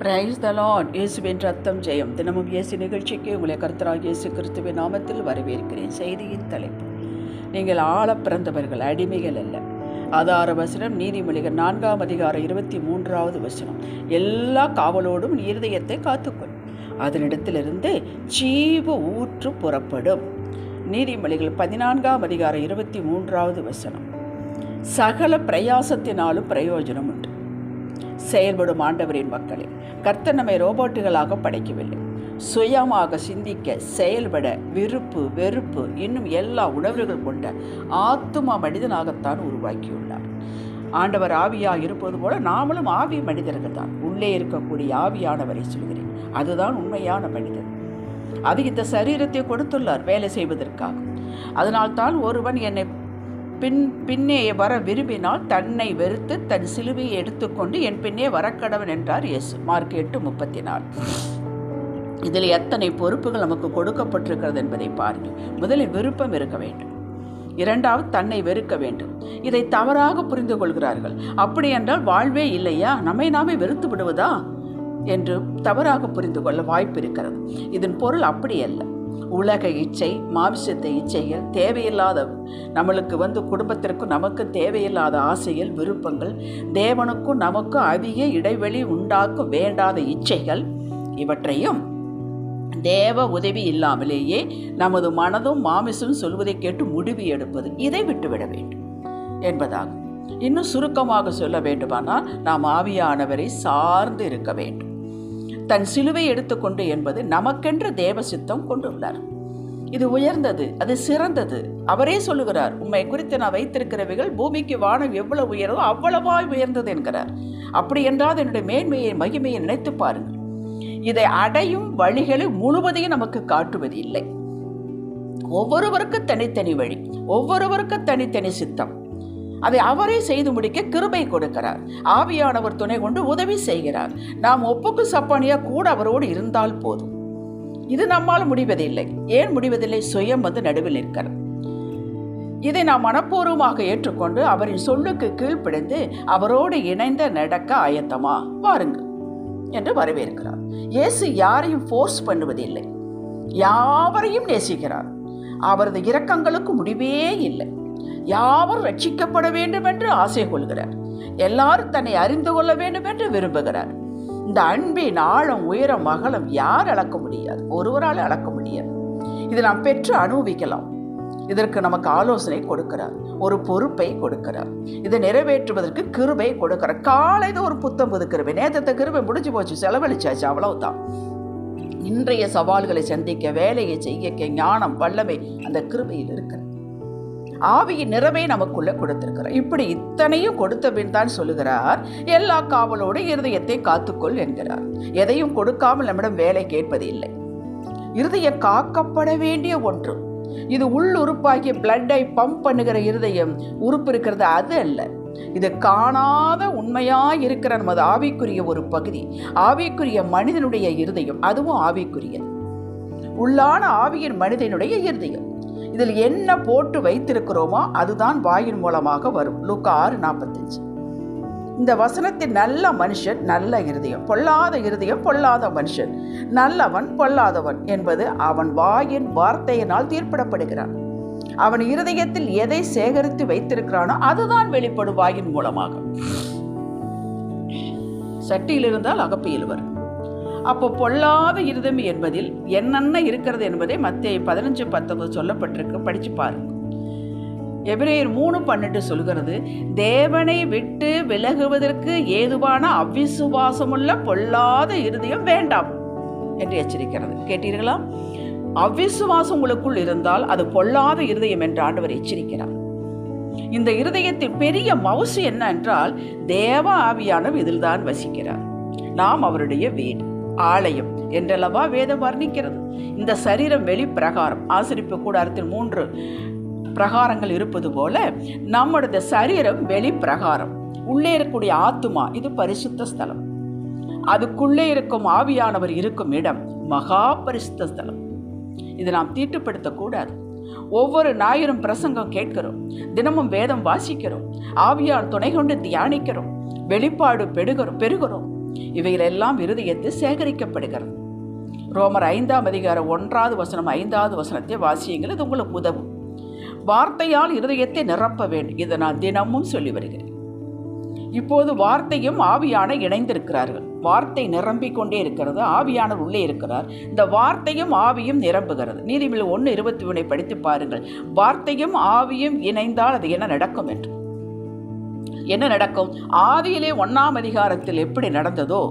Praise the Lord இயேசுவின் ரத்தம் ஜெயம். தினமும் இயேசு நிகழ்ச்சிக்கு உங்களை கருத்தராக இயேசு கிறிஸ்துவின் நாமத்தில் வரவேற்கிறேன். செய்தியின் தலைப்பு. நீங்கள் ஆழ பிறந்தவர்கள் அடிமைகள் அல்ல. ஆதார வசனம் நீதிமொழிகள் நான்காம் அதிகாரம் இருபத்தி மூன்றாவது வசனம். எல்லா காவலோடும் நீர்தயத்தை காத்துக்கொள். அதனிடத்திலிருந்து ஜீவ ஊற்று புறப்படும். நீதிமொழிகள் பதினான்காம் அதிகாரம் இருபத்தி மூன்றாவது வசனம். சகல பிரயாசத்தினாலும் பிரயோஜனம் உண்டு செயல்படும் ஆண்டவரின் மக்களே கர்த்தர் நம்மை ரோபோட்டுகளாக படைக்கவில்லை. சுயமாக சிந்திக்க செயல்பட விருப்பு வெறுப்பு இன்னும் எல்லா உணர்வுகள் கொண்ட ஆத்துமா மனிதனாகத்தான் உருவாக்கியுள்ளார். ஆண்டவர் ஆவியாக இருப்பது போல நாமளும் ஆவி மனிதர்கள் தான். உள்ளே இருக்கக்கூடிய ஆவியானவரை சொல்கிறேன். அதுதான் உண்மையான மனிதன். அது இந்த சரீரத்தை கொடுத்துள்ளார் வேலை செய்வதற்காக. அதனால்தான் ஒருவன் என்னை பின் பின்னே வர விரும்பினால் தன்னை வெறுத்து தன் சிலுவையை எடுத்துக்கொண்டு என் பின்னே வரக்கடவன் என்றார் இயேசு. மார்க் எட்டு முப்பத்தி நாலு இதில் எத்தனை பொறுப்புகள் நமக்கு கொடுக்கப்பட்டிருக்கிறது என்பதை பாருங்கள். முதலில் விருப்பம் இருக்க வேண்டும். இரண்டாவது தன்னை வெறுக்க வேண்டும். இதை தவறாக புரிந்து கொள்கிறார்கள். அப்படி என்றால் வாழ்வே இல்லையா? நம்மை நாமே வெறுத்து விடுவதா? என்று தவறாக புரிந்து கொள்ள வாய்ப்பு இருக்கிறது. இதன் பொருள் அப்படி அல்ல. உலக இச்சை மாமிசத்தை இச்சைகள் தேவையில்லாத நம்மளுக்கு வந்து குடும்பத்திற்கும் நமக்கு தேவையில்லாத ஆசைகள் விருப்பங்கள் தேவனுக்கும் நமக்கும் அதிக இடைவெளி உண்டாக்க வேண்டாத இச்சைகள் இவற்றையும் தேவ உதவி இல்லாமலேயே நமது மனதும் மாமிசும் சொல்வதை கேட்டு முடிவு எடுப்பது இதை விட்டுவிட வேண்டும் என்பதாகும். இன்னும் சுருக்கமாக சொல்ல வேண்டுமானால் நாம் ஆவியானவரை சார்ந்து இருக்க வேண்டும். தன் சிலுவை எடுத்துக்கொண்டு என்பது நமக்கென்று தேவ சித்தம் கொண்டுள்ளார். இது உயர்ந்தது அது சிறந்தது. அவரே சொல்லுகிறார் உண்மை குறித்து நான் வைத்திருக்கிறவைகள் பூமிக்கு வானம் எவ்வளவு உயர்வோ அவ்வளவாய் உயர்ந்தது என்கிறார். அப்படி என்றால் என்னுடைய மேன்மையை மகிமையை நினைத்து பாருங்கள். இதை அடையும் வழிகளை முழுவதையும் நமக்கு காட்டுவது இல்லை ஒவ்வொருவருக்கும் தனித்தனி வழி ஒவ்வொருவருக்கும் தனித்தனி சித்தம். அதை அவரே செய்து முடிக்க கிருபை கொடுக்கிறார். ஆவியானவர் துணை கொண்டு உதவி செய்கிறார். நாம் ஒப்புக்கு சப்பானியா கூட அவரோடு இருந்தால் போதும். இது நம்மால் முடிவதில்லை. ஏன் முடிவதில்லை? சுயம் வந்து நடுவில் நிற்கிறார் இதை நாம் மனப்பூர்வமாக ஏற்றுக்கொண்டு அவரின் சொல்லுக்கு கீழ்ப்பிடிந்து அவரோடு இணைந்த நடக்க ஆயத்தமா? வாருங்கள் என்று வரவேற்கிறார். இயேசு யாரையும் ஃபோர்ஸ் பண்ணுவதில்லை. யாவரையும் நேசிக்கிறார். அவரது இரக்கங்களுக்கு முடிவே இல்லை. யாவரும் ரட்சிக்கப்பட வேண்டும் என்று ஆசை கொள்கிறார்? எல்லாரும் தன்னை அறிந்து கொள்ள வேண்டும் என்று விரும்புகிறார். இந்த அன்பின் ஆழம் உயரம் அகலம் யார் அளக்க முடியாது? ஒருவரால் அளக்க முடியாது. இதை நாம் பெற்று அனுபவிக்கலாம். இதற்கு நமக்கு ஆலோசனை கொடுக்கிறார். ஒரு பொறுப்பை கொடுக்கிறார். இதை நிறைவேற்றுவதற்கு கிருபை கொடுக்கிறார். காலையில் ஒரு புத்தம் புது கிருபை நேற்றத்தை கிருபை முடிஞ்சு போச்சு. செலவழிச்சாச்சு. அவ்வளவுதான். இன்றைய சவால்களை சந்திக்க வேலையை செய்ய ஞானம் வல்லமை அந்த கிருபையில் இருக்கிறது. ஆவியின் நிறைவை நமக்குள்ள கொடுத்திருக்கிறார். இப்படி இத்தனையும் கொடுத்த பின் தான் சொல்லுகிறார் எல்லா காவலோடு இருதயத்தை காத்துக்கொள் என்கிறார். எதையும் கொடுக்காமல் நம்மிடம் வேலை கேட்பது இல்லை இருதயம் காக்கப்பட வேண்டிய ஒன்று. இது உள் உறுப்பாகிய பிளட்டை பம்ப் பண்ணுகிற இருதயம் உறுப்பு இருக்கிறது அது அல்ல. இது காணாத உண்மையாய் இருக்கிற நமது ஆவிக்குரிய ஒரு பகுதி. ஆவிக்குரிய மனிதனுடைய இருதயம் அதுவும் ஆவிக்குரியது. உள்ளான ஆவியின் மனிதனுடைய இருதயம். இதில் என்ன போட்டு வைத்திருக்கிறோமோ அதுதான் வாயின் மூலமாக வரும். லுக்கா ஆறு நாற்பத்தஞ்சு. இந்த வசனத்தின் நல்ல மனுஷன் நல்ல இருதயம். பொல்லாத இருதயம் பொல்லாத மனுஷன். நல்லவன் பொல்லாதவன் என்பது அவன் வாயின் வார்த்தையினால் தீர்ப்பிடப்படுகிறான். அவன் இருதயத்தில் எதை சேகரித்து வைத்திருக்கிறானோ அதுதான் வெளிப்படும் வாயின் மூலமாக. சட்டியில் இருந்தால் அகப்பியில் வரும் அப்போ பொல்லாத இருதம் என்பதில் என்னென்ன இருக்கிறது என்பதை மத்திய பதினஞ்சு பத்தொன்பது சொல்லப்பட்டிருக்கு. படிச்சு பாருங்க. எபிரேயர் மூணு பன்னெண்டு சொல்கிறது தேவனை விட்டு விலகுவதற்கு ஏதுவான அவ்விசுவாசமுள்ள பொல்லாத இருதயம் வேண்டாம் என்று எச்சரிக்கிறது. கேட்டீர்களா? அவ்விசுவாசம் உங்களுக்குள் இருந்தால் அது பொல்லாத இருதயம் என்று ஆண்டவர் எச்சரிக்கிறார். இந்த இருதயத்தில் பெரிய மவுசு என்ன என்றால் தேவ ஆவியானவர் இதில்தான் வசிக்கிறார். நாம் அவருடைய வீடு. ஆலயம் என்றல்லவா வேதம் வர்ணிக்கிறது. இந்த சரீரம் வெளி பிரகாரம் ஆசிரிப்பு கூடாரத்தில் மூன்று பிரகாரங்கள் இருப்பது போல நம்முடைய சரீரம் வெளி பிரகாரம் உள்ளே இருக்கக்கூடிய ஆத்துமா இது பரிசுத்த ஸ்தலம். அதுக்குள்ளே இருக்கும் ஆவியானவர் இருக்கும் இடம் மகா பரிசுத்த ஸ்தலம். இதை நாம் தீட்டுப்படுத்தக்கூடாது. ஒவ்வொரு ஞாயிறும் பிரசங்கம் கேட்கிறோம். தினமும் வேதம் வாசிக்கிறோம். ஆவியால் துணை கொண்டு தியானிக்கிறோம். வெளிப்பாடு பெறுகிறோம் பெறுகிறோம். இவைகளெல்லாம் இருதயத்தில் சேகரிக்கப்படுகிறது. ரோமர் ஐந்தாம் அதிகாரம் ஒன்றாவது வசனம் ஐந்தாவது வசனத்தை வாசியுங்கள் இது உங்களுக்கு உதவும். வார்த்தையால் இருதயத்தை நிரப்ப வேண்டும் இதை நான் தினமும் சொல்லி வருகிறேன். இப்போது வார்த்தையும் ஆவியான இணைந்திருக்கிறார்கள். வார்த்தை நிரம்பிக் கொண்டே இருக்கிறது ஆவியானவர் உள்ளே இருக்கிறார். இந்த வார்த்தையும் ஆவியும் நிரம்புகிறது. நீதிமொழி ஒன்று இருபத்தி ஒன்றை படித்து பாருங்கள். வார்த்தையும் ஆவியும் இணைந்தால் அது என்ன நடக்கும் என்று. என்ன நடக்கும்? ஆதியிலே ஒன்றாம் அதிகாரத்தில் எப்படி நடந்ததோ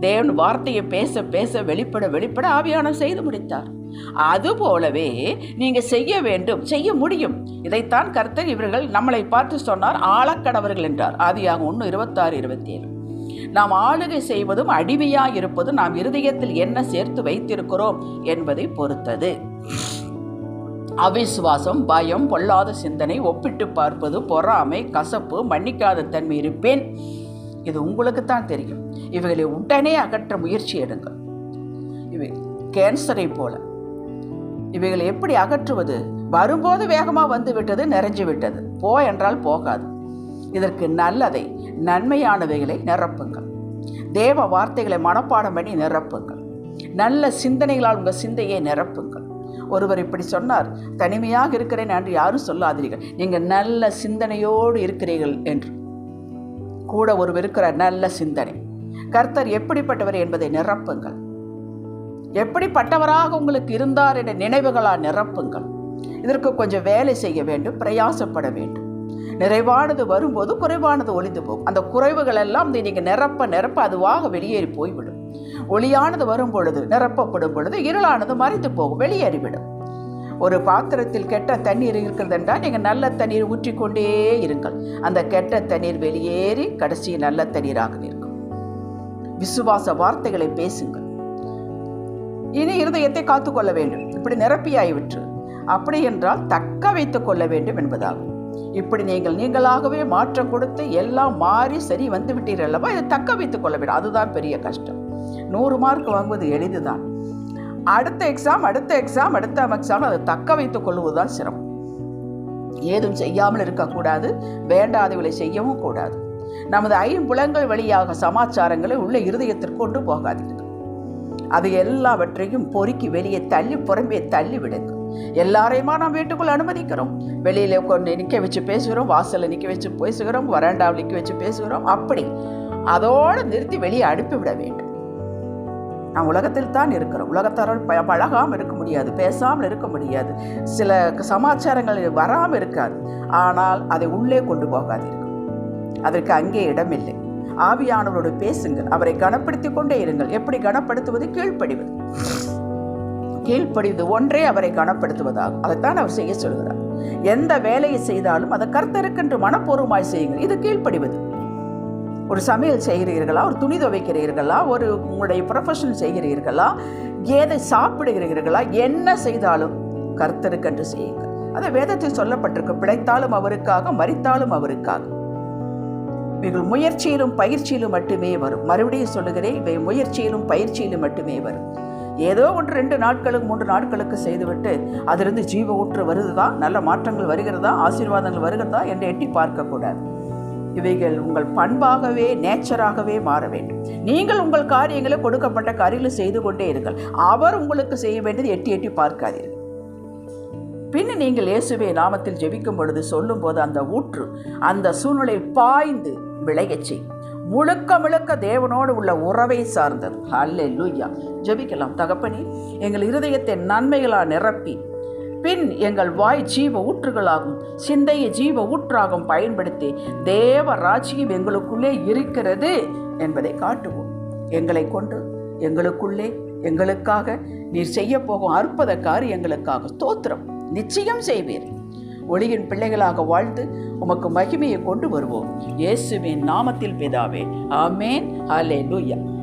தேவன் வார்த்தையை பேச பேச வெளிப்பட வெளிப்பட ஆவியானம் செய்து முடித்தார். அதுபோலவே நீங்க செய்ய வேண்டும் செய்ய முடியும். இதைத்தான் கர்த்தர் இவர்கள் நம்மளை பார்த்து சொன்னார் ஆழக்கடவர்கள் என்றார். ஆதியாக ஒன்று இருபத்தாறு இருபத்தி ஏழு நாம் ஆளுகை செய்வதும் அடிமையாக இருப்பதும் நாம் இருதயத்தில் என்ன சேர்த்து வைத்திருக்கிறோம் என்பதை பொறுத்தது. அவிசுவாசம் பயம் பொல்லாத சிந்தனை ஒப்பிட்டு பார்ப்பது பொறாமை கசப்பு மன்னிக்காத தன்மை இருப்பேன். இது உங்களுக்கு தான் தெரியும். இவைகளை உடனே அகற்ற முயற்சி எடுங்கள். இவை கேன்சரை போல. இவைகளை எப்படி அகற்றுவது? வரும்போது வேகமாக வந்து விட்டது நிறைஞ்சு விட்டது. போ என்றால் போகாது. இதற்கு நல்லதை நன்மையானவைகளை நிரப்புங்கள். தேவ வார்த்தைகளை மனப்பாடம் பண்ணி நிரப்புங்கள். நல்ல சிந்தனைகளால் உங்கள் சிந்தையை நிரப்புங்கள். ஒருவர் இப்படி சொன்னார் தனிமையாக இருக்கிறேன் என்று யாரும் சொல்லாதீர்கள். நீங்கள் நல்ல சிந்தனையோடு இருக்கிறீர்கள் என்று. கூட ஒருவர் இருக்கிற நல்ல சிந்தனை. கர்த்தர் எப்படிப்பட்டவர் என்பதை நிரப்புங்கள். எப்படிப்பட்டவராக உங்களுக்கு இருந்தார் என்ற நினைவுகளால் நிரப்புங்கள். இதற்கு கொஞ்சம் வேலை செய்ய வேண்டும் பிரயாசப்பட வேண்டும். நிறைவானது வரும்போது குறைவானது ஒளிந்து போகும். அந்த குறைவுகள் எல்லாம் நீங்கள் நிரப்ப நிரப்ப அதுவாக வெளியேறி போய்விடும். ஒளியானது வரும் பொழுது நிரப்பப்படும் பொழுது இருளானது மறைந்து போகும் வெளியேறிவிடும். ஒரு பாத்திரத்தில் கெட்ட தண்ணீர் இருக்கிறது என்றால் நீங்கள் நல்ல தண்ணீர் ஊற்றிக்கொண்டே இருங்கள். அந்த கெட்ட தண்ணீர் வெளியேறி கடைசி நல்ல தண்ணீராக நிற்கும் விசுவாச வார்த்தைகளை பேசுங்கள். இனி இருதயத்தை காத்துக்கொள்ள வேண்டும். இப்படி நிரப்பியாயிற்று அப்படி என்றால் தக்க வைத்துக் கொள்ள வேண்டும் என்பதாகும். இப்படி நீங்கள் நீங்களாகவே மாற்றம் கொடுத்து எல்லாம் மாறி சரி வந்து விட்டீர்கள் அல்லவா? இதை தக்க வைத்துக் கொள்ள வேண்டும். அதுதான் பெரிய கஷ்டம். நூறு மார்க் வாங்குவது எளிதுதான். அடுத்த எக்ஸாம் அடுத்த எக்ஸாம் அடுத்த எக்ஸாம் அதை தக்க வைத்துக் கொள்வதுதான் சிரமம். ஏதும் செய்யாமல் இருக்கக்கூடாது வேண்டாதவளை செய்யவும் கூடாது. நமது ஐம்புலங்கள் வழியாக சமாச்சாரங்களை உள்ள இருதயத்திற்கு கொண்டு போகாதீர்கள். அது எல்லாவற்றையும் பொறுக்கி வெளியே தள்ளி புறம்பே தள்ளி விடுங்க எல்லாரையுமா நாம் வீட்டுக்குள் அனுமதிக்கிறோம்? வெளியில கொண்டு நிற்க வச்சு பேசுகிறோம் வாசலில் நிற்க வச்சு பேசுகிறோம் வராண்டாவில் நிற்க வச்சு பேசுகிறோம் அப்படி. அதோடு நிறுத்தி வெளியே அனுப்பிவிட வேண்டும். நாம் உலகத்தில் தான் இருக்கிறோம். உலகத்தாரோடு ப பழகாமல் இருக்க முடியாது பேசாமல் இருக்க முடியாது. சில சமாச்சாரங்கள் வராமல் இருக்காது. ஆனால் அதை உள்ளே கொண்டு போகாதீர்கள். அதற்கு அங்கே இடமில்லை. ஆவியானவரோடு பேசுங்கள். அவரை கனப்படுத்தி கொண்டே இருங்கள். எப்படி கனப்படுத்துவது? கீழ்ப்படிவது. கீழ்ப்படிவது ஒன்றே அவரை கனப்படுத்துவதாகும். அதைத்தான் அவர் செய்ய சொல்கிறார். எந்த வேலையை செய்தாலும் அதை கர்த்தருக்கென்று மனப்பூர்வமாய் செய்யுங்கள். இது கீழ்ப்படிவது. ஒரு சமையல் செய்கிறீர்களா ஒரு துணி துவைக்கிறீர்களா ஒரு உங்களுடைய ப்ரொஃபஷன் செய்கிறீர்களா ஏதை சாப்பிடுகிறீர்களா என்ன செய்தாலும் கர்த்தருக்கென்று செய்யுங்கள். அதை வேதத்தில் சொல்லப்பட்டிருக்கு பிழைத்தாலும் அவருக்காக மறித்தாலும் அவருக்காக. இவைகள் முயற்சியிலும் பயிற்சியிலும் மட்டுமே வரும். மறுபடியும் சொல்லுகிறேன் இவை முயற்சியிலும் பயிற்சியிலும் மட்டுமே வரும். ஏதோ ஒன்று ரெண்டு நாட்களுக்கு மூன்று நாட்களுக்கு செய்துவிட்டு அதிலிருந்து ஜீவ ஊற்று வருதுதான் நல்ல மாற்றங்கள் வருகிறதா? ஆசீர்வாதங்கள் வருகிறதா? என்று எட்டி பார்க்கக்கூடாது. இவைகள் உங்கள் பண்பாகவே நேச்சராகவே மாற வேண்டும். நீங்கள் உங்கள் காரியங்களை கொடுக்கப்பட்ட காரியங்களை செய்து கொண்டே இருங்கள். அவர் உங்களுக்கு செய்ய வேண்டியது எட்டி எட்டி பார்க்காதீர்கள். பின் நீங்கள் இயேசுவே நாமத்தில் ஜெபிக்கும் பொழுது சொல்லும்போது அந்த ஊற்று அந்த சூழ்நிலையில் பாய்ந்து விளையச் செய்யும். முழுக்க முழுக்க தேவனோடு உள்ள உறவை சார்ந்தது. அல்ல லூயா ஜெபிக்கலாம். தகப்பனி எங்கள் இருதயத்தை நன்மைகளாக நிரப்பி பின் எங்கள் வாய் ஜீவ ஊற்றுகளாகும். சிந்தையை ஜீவ ஊற்றாகும் பயன்படுத்தி தேவ ராஜ்யம் எங்களுக்குள்ளே இருக்கிறது என்பதை காட்டுவோம். எங்களை கொண்டு எங்களுக்குள்ளே எங்களுக்காக நீர் செய்ய போகும் அற்புத காரியங்களுக்காக ஸ்தோத்திரம். நிச்சயம் செய்வீர். ஒளியின் பிள்ளைகளாக வாழ்ந்து உமக்கு மகிமையை கொண்டு வருவோம். இயேசுவின் நாமத்தில் பிதாவே. ஆமேன். ஹalleluya.